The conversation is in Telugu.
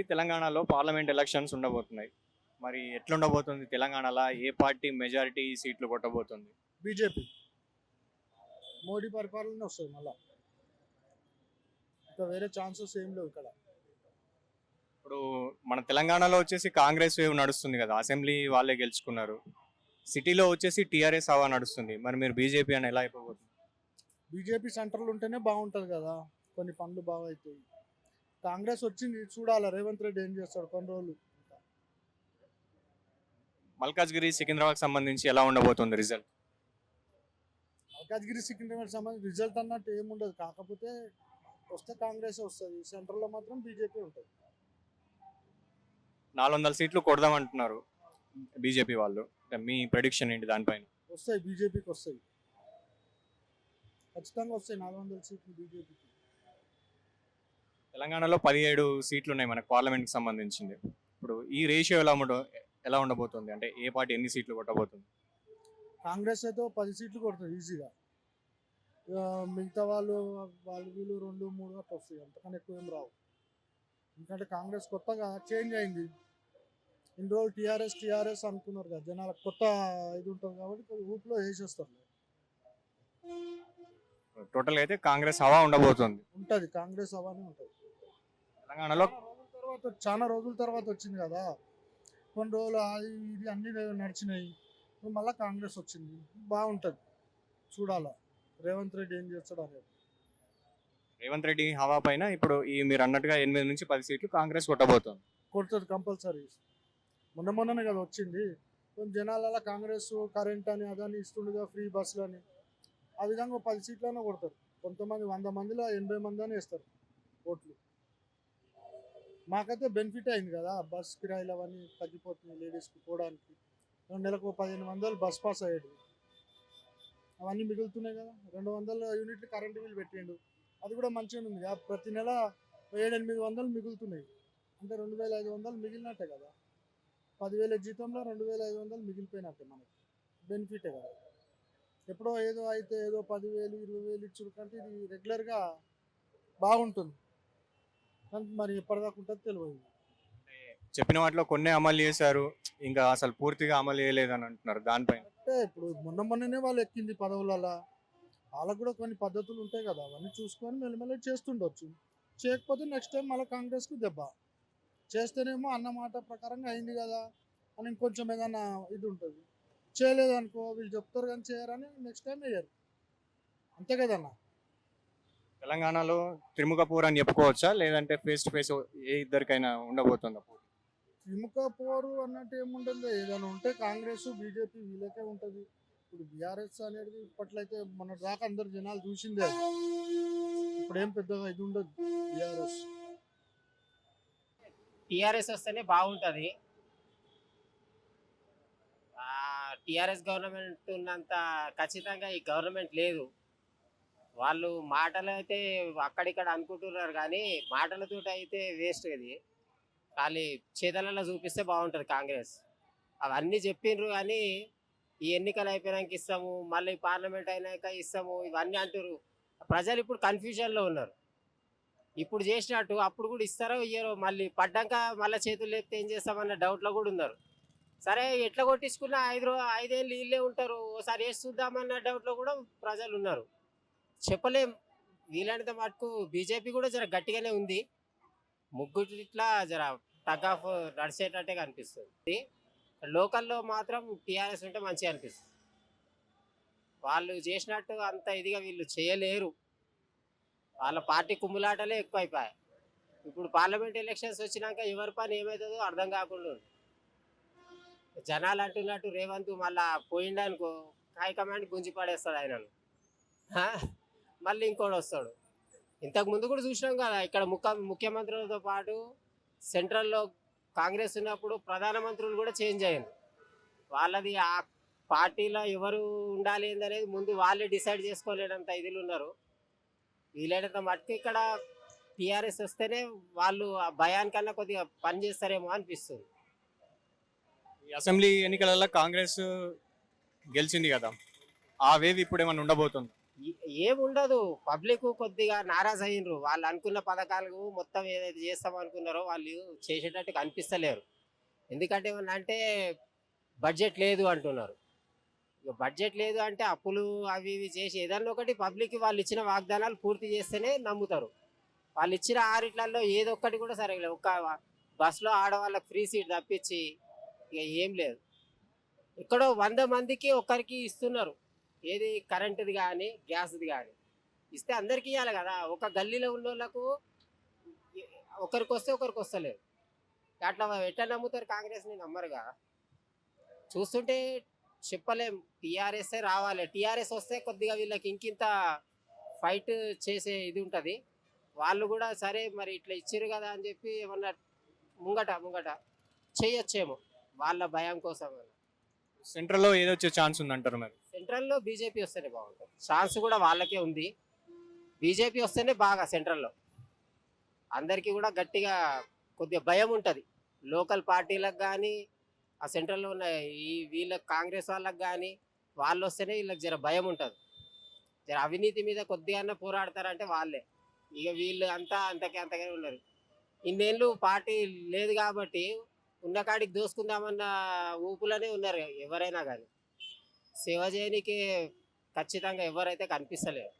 కి తెలంగాణలో పార్లమెంట్ ఎలక్షన్స్ ఉండబోతున్నాయి. మరి ఎట్లా ఉండబోతుంది తెలంగాణలో? ఏ పార్టీ మెజారిటీ సీట్లు కొట్టబోతుంది? బీజేపీ. మోడీ పరిపాలన వస్తుంది మళ్ళా. ఇంకా వేరే ఛాన్సెస్ ఏం లేవు ఇక్కడ. ఇప్పుడు మన తెలంగాణలో వచ్చేసి కాంగ్రెస్ వేవ్ నడుస్తుంది కదా. అసెంబ్లీ వాళ్ళే గెలుచుకున్నారు. సిటీలో వచ్చేసి టీఆర్ఎస్ హవా నడుస్తుంది. మరి మీరు బీజేపీ అని ఎలా అయిపోతుంది బీజేపీ సెంటర్లు ఉంటేనే బాగుంటుంది కదా. కొన్ని పనులు బాగా అవుతాయి. కాంగ్రెస్ వచ్చింది చూడాలి? రేవంత్ రెడ్డి ఏం చేస్తాడు? కొన్ని రోజులు. మల్కాజ్గిరి సికింద్రాబాద్ సంబంధించి ఎలా ఉండబోతుంది రిజల్ట్? మల్కాజ్గిరి సికింద్రాబాద్ సంబంధించి రిజల్ట్ అన్నట్టు ఏముండదు కాకపోతే వస్తే కాంగ్రెస్ వస్తుంది. సెంటర్లో మాత్రం బీజేపీ ఉంటుంది. నాలుగు వందల సీట్లు కొడదామంటున్నారు బీజేపీ వాళ్ళు. మీ ప్రెడిక్షన్ ఏంటి దానిపైన? వస్తాయి బీజేపీకి వస్తాయి. ఖచ్చితంగా వస్తాయి నాలుగు వందల సీట్లు బీజేపీకి. తెలంగాణలో పదిహేడు సీట్లు ఉన్నాయి మనకు పార్లమెంట్కి సంబంధించింది. ఇప్పుడు ఈ రేషియో ఎలా ఉండ ఎలా ఉండబోతుంది? అంటే ఏ పార్టీ ఎన్ని సీట్లు కొట్టబోతుంది? కాంగ్రెస్ అయితే పది సీట్లు కొడుతుంది ఈజీగా. మిగతా వాళ్ళు వాళ్ళు వీళ్ళు రెండు మూడు అట్లా వస్తాయి. అంతకన్నా ఎక్కువ ఏం రావు. ఎందుకంటే కాంగ్రెస్ కొత్తగా చేంజ్ అయింది. ఇన్ని రోజులు టీఆర్ఎస్ టీఆర్ఎస్ అనుకున్నారు కదా జనాలకు కొత్త ఇది ఉంటుంది కాబట్టి ఊపిలో వేసేస్తారు. టోటల్ అయితే కాంగ్రెస్ హవా ఉండబోతుంది. ఉంటుంది కాంగ్రెస్ అవన్నీ ఉంటుంది. తెలంగాణలో. రోజుల తర్వాత చాలా రోజుల తర్వాత వచ్చింది కదా. కొన్ని రోజులు అది ఇది అన్ని నడిచినాయి. మళ్ళీ కాంగ్రెస్ వచ్చింది. బాగుంటుంది. చూడాలా. రేవంత్ రెడ్డి ఏం చేస్తాడు అనేది రేవంత్ రెడ్డి హవా పైన ఇప్పుడు ఈ మీరు అన్నట్టుగా ఎనిమిది నుంచి పది సీట్లు కాంగ్రెస్ కొట్టబోతుంది. కొడుతుంది కంపల్సరీ. మొన్న మొన్ననే కదా వచ్చింది. కొంచెం జనాలలో కాంగ్రెస్ కరెంట్ అని అదని ఇస్తుండగా ఫ్రీ బస్సులు అని. ఆ విధంగా పది సీట్లైనా కొడతారు. కొంతమంది వంద మందిలో ఎనభై మంది అని వేస్తారు ఓట్లు. మాకైతే బెనిఫిట్ అయింది కదా. బస్ కిరాయిలు అవన్నీ తగ్గిపోతున్నాయి లేడీస్కి పోవడానికి. నెలకు పదిహేను వందలు బస్ పాస్ అయ్యాడు. అవన్నీ మిగులుతున్నాయి కదా. రెండు వందల యూనిట్లు కరెంటు బిల్ పెట్టిండు. అది కూడా మంచిగా ఉంది కదా. ప్రతి నెల ఏడు ఎనిమిది వందలు మిగులుతున్నాయి. అంటే రెండు వేల ఐదు వందలు మిగిలినట్టే కదా. పదివేల జీతంలో రెండు వేల ఐదు వందలు మిగిలిపోయినట్టే మనకి. బెనిఫిటే కదా. ఎప్పుడో ఏదో అయితే ఏదో పదివేలు ఇరవై వేలు ఇచ్చుడు కంటే ఇది రెగ్యులర్గా బాగుంటుంది. మరి ఎప్పటిదాకా ఉంటుందో తెలియదు చెప్పిన వాటిలో కొన్ని అమలు చేశారు ఇంకా అసలు పూర్తిగా అమలు చేయలేదని అంటున్నారు. దానిపైన అంటే ఇప్పుడు మొన్న మొన్ననే వాళ్ళు ఎక్కింది పదవులలో వాళ్ళకు కూడా కొన్ని పద్ధతులు ఉంటాయి కదా అవన్నీ చూసుకొని మెల్లమెల్ల చేస్తుండొచ్చు. చేయకపోతే నెక్స్ట్ టైం మళ్ళీ కాంగ్రెస్కు దెబ్బ. చేస్తేనేమో అన్న మాట ప్రకారంగా అయింది కదా అని ఇంకొంచెం ఏదైనా ఇది ఉంటుంది. చేయలేదనుకో వీళ్ళు చెప్తారు కానీ చేయరని నెక్స్ట్ టైం వేయరు అంతే కదన్నా? తెలంగాణలో త్రిముఖపూర్ అని చెప్పుకోవచ్చా? లేదంటే ఫేస్ టు ఫేస్ ఏ ఇద్దరికైనా ఉండబోతుందా? త్రిముఖ పోరు అన్నట్టు ఏముంటుంది? ఏదైనా ఉంటే కాంగ్రెస్ బీజేపీ వీళ్ళకే ఉంటుంది. ఇప్పుడు బీఆర్ఎస్ అనేది ఇప్పట్లయితే మన దాకా అందరు జనాలు చూసిందే. ఇప్పుడు ఏం పెద్దగా ఇది ఉండదు బీఆర్ఎస్. టిఆర్ఎస్ వస్తేనే బాగుంటుంది. టిఆర్ఎస్ గవర్నమెంట్ ఉన్నంత ఖచ్చితంగా ఈ గవర్నమెంట్ లేదు. వాళ్ళు మాటలు అయితే అక్కడిక్కడ అనుకుంటున్నారు కానీ మాటలతో అయితే వేస్ట్ అది ఖాళీ చేతలలో చూపిస్తే బాగుంటుంది కాంగ్రెస్. అవన్నీ చెప్పిండ్రు కానీ ఈ ఎన్నికలు అయిపోయినాక ఇస్తాము మళ్ళీ పార్లమెంట్ అయినాక ఇస్తాము ఇవన్నీ అంటారు ప్రజలు ఇప్పుడు కన్ఫ్యూజన్లో ఉన్నారు. ఇప్పుడు చేసినట్టు అప్పుడు కూడా ఇస్తారో ఇయ్యరో మళ్ళీ పడ్డాక మళ్ళీ చేతులు లేపితే ఏం చేస్తామన్న డౌట్లో కూడా ఉన్నారు. సరే ఎట్లా కొట్టించుకున్నా ఐదు ఐదేళ్ళు వీళ్ళే ఉంటారు. ఒకసారి వేసి చూద్దామన్న డౌట్లో కూడా ప్రజలు ఉన్నారు. చెప్పలేం. వీలైనంత మటుకు బీజేపీ కూడా జర గట్టిగానే ఉంది. ముగ్గురు ఇట్లా జర టగ్ ఆఫ్ నడిచేటట్టే కనిపిస్తుంది. లోకల్లో మాత్రం టీఆర్ఎస్ ఉంటే మంచిగా అనిపిస్తుంది. వాళ్ళు చేసినట్టు అంత ఇదిగా వీళ్ళు చేయలేరు. వాళ్ళ పార్టీ కుమ్ములాటలే ఎక్కువ అయిపోయాయి ఇప్పుడు పార్లమెంట్ ఎలక్షన్స్ వచ్చినాక ఎవరి పని ఏమవుతుందో అర్థం కాకుండా జనాలు అంటున్నట్టు రేవంత్ మళ్ళా పోయిండనుకో హైకమాండ్ గుంజి పడేస్తాడు ఆయనను. మళ్ళీ ఇంకోటి వస్తాడు. ఇంతకు ముందు కూడా చూసినాం కదా ఇక్కడ ముఖ్య ముఖ్యమంత్రులతో పాటు సెంట్రల్లో కాంగ్రెస్ ఉన్నప్పుడు ప్రధానమంత్రులు కూడా చేంజ్ అయ్యారు. వాళ్ళది ఆ పార్టీలో ఎవరు ఉండాలి అనేది ముందు వాళ్ళే డిసైడ్ చేసుకోలేనంత ఇదిలు ఉన్నారు. వీలైనంత మట్టుకు ఇక్కడ టీఆర్ఎస్ వస్తేనే వాళ్ళు ఆ భయానికన్నా కొద్దిగా పని చేస్తారేమో అనిపిస్తుంది. అసెంబ్లీ ఎన్నికలలో కాంగ్రెస్ గెలిచింది కదా ఆ వేవ్ ఇప్పుడు ఏమైనా ఉండబోతుంది? ఏముండదు. పబ్లిక్ కొద్దిగా నారాజ్ అయినరు వాళ్ళు అనుకున్న పథకాలు మొత్తం ఏదైతే చేస్తాం అనుకున్నారో వాళ్ళు చేసేటట్టు కనిపిస్తలేరు ఎందుకంటే ఏమన్నా అంటే బడ్జెట్ లేదు అంటున్నారు. ఇక బడ్జెట్ లేదు అంటే అప్పులు అవి ఇవి చేసి ఏదన్నా ఒకటి పబ్లిక్ వాళ్ళు ఇచ్చిన వాగ్దానాలు పూర్తి చేస్తేనే నమ్ముతారు. వాళ్ళు ఇచ్చిన ఆరిట్లలో ఏదో ఒక్కటి కూడా సరిగ్గా ఒక బస్సులో ఆడవాళ్ళకి ఫ్రీ సీట్ తప్పించి ఇక ఏం లేదు. ఎక్కడో వంద మందికి ఒక్కరికి ఇస్తున్నారు. ఏది కరెంటుది కానీ గ్యాస్ది కానీ ఇస్తే అందరికి ఇవ్వాలి కదా. ఒక గల్లీలో ఉన్న వాళ్ళకు ఒకరికి వస్తే ఒకరికి వస్తలేదు అట్లా ఎట్లా నమ్ముతారు కాంగ్రెస్ని నమ్మరుగా. చూస్తుంటే చెప్పలేం. టీఆర్ఎస్ఏ రావాలి. టీఆర్ఎస్ వస్తే కొద్దిగా వీళ్ళకి ఇంకింత ఫైట్ చేసే ఇది ఉంటుంది. వాళ్ళు కూడా సరే మరి ఇట్లా ఇచ్చారు కదా అని చెప్పి ఏమన్నా ముంగట ముంగట చేయొచ్చేమో. వాళ్ళ భయం కోసం సెంట్రల్లో ఏదో వచ్చే ఛాన్స్ ఉందంటారు మరి? సెంట్రల్లో బీజేపీ వస్తేనే బాగుంటుంది. ఛాన్స్ కూడా వాళ్ళకే ఉంది. బీజేపీ వస్తేనే బాగా సెంట్రల్లో. అందరికీ కూడా గట్టిగా కొద్దిగా భయం ఉంటుంది. లోకల్ పార్టీలకు కానీ ఆ సెంట్రల్లో ఉన్న ఈ వీళ్ళ కాంగ్రెస్ వాళ్ళకి కానీ వాళ్ళు వస్తేనే వీళ్ళకి జర భయం ఉంటుంది. జర అవినీతి మీద కొద్దిగా పోరాడతారంటే వాళ్ళే. ఇక వీళ్ళు అంతా అంతకే అంతగానే ఉన్నారు. ఇన్నేళ్ళు పార్టీ లేదు కాబట్టి ఉన్న కాడికి దోసుకుందామన్న ఊపులోనే ఉన్నారు ఎవరైనా కానీ సేవ చేయడానికి ఖచ్చితంగా ఎవరైతే కనిపిస్తలేరు.